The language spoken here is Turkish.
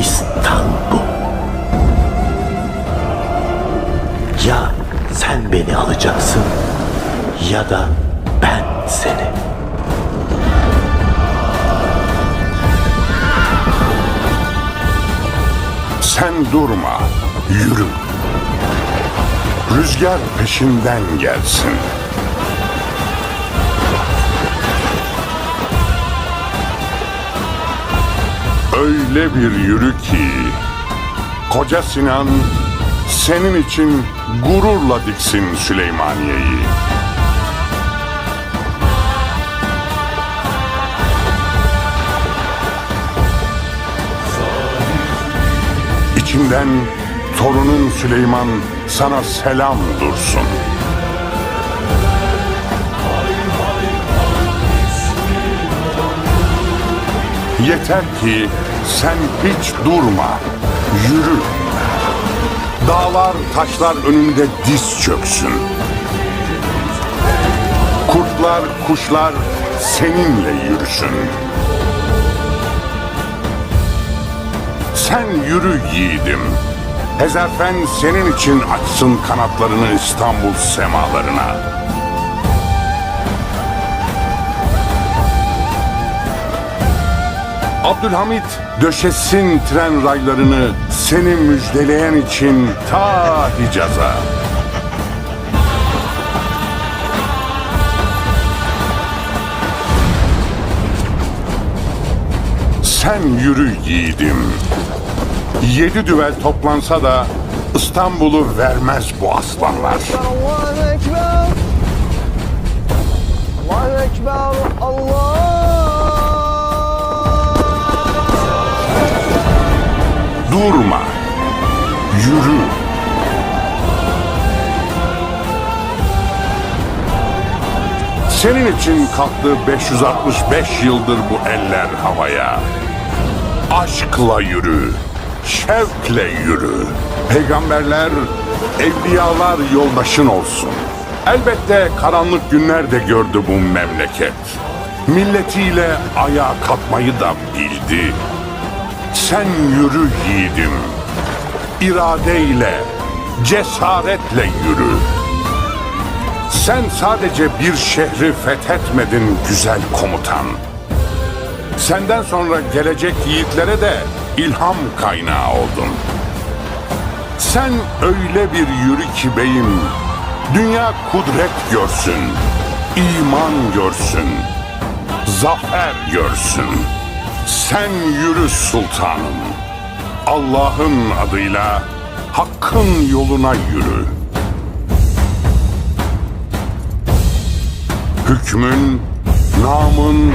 İstanbul. Ya sen beni alacaksın ya da ben seni. Sen durma, yürü. Rüzgar peşinden gelsin. Öyle bir yürü ki Koca Sinan senin için gururla diksin Süleymaniye'yi. İçinden torunun Süleyman sana selam dursun. Yeter ki sen hiç durma, yürü. Dağlar, taşlar önünde diz çöksün. Kurtlar, kuşlar seninle yürüsün. Sen yürü yiğidim. Hezarfen senin için açsın kanatlarını İstanbul semalarına. Abdülhamit döşesin tren raylarını seni müjdeleyen için ta Hicaz'a. Sen yürü yiğidim. Yedi düvel toplansa da İstanbul'u vermez bu aslanlar. Allahu Ekber! Allahu Ekber! Allah! Durma. Yürü. Senin için kalktı 565 yıldır bu eller havaya. Aşkla yürü. Şevkle yürü. Peygamberler, evliyalar yoldaşın olsun. Elbette karanlık günler de gördü bu memleket. Milletiyle ayağa kalkmayı da bildi. Sen yürü yiğidim. İradeyle, cesaretle yürü. Sen sadece bir şehri fethetmedin güzel komutan. Senden sonra gelecek yiğitlere de ilham kaynağı oldun. Sen öyle bir yürü ki beyim, dünya kudret görsün, iman görsün, zafer görsün. Sen yürü sultanım. Allah'ın adıyla hakkın yoluna yürü. Hükmün, namın,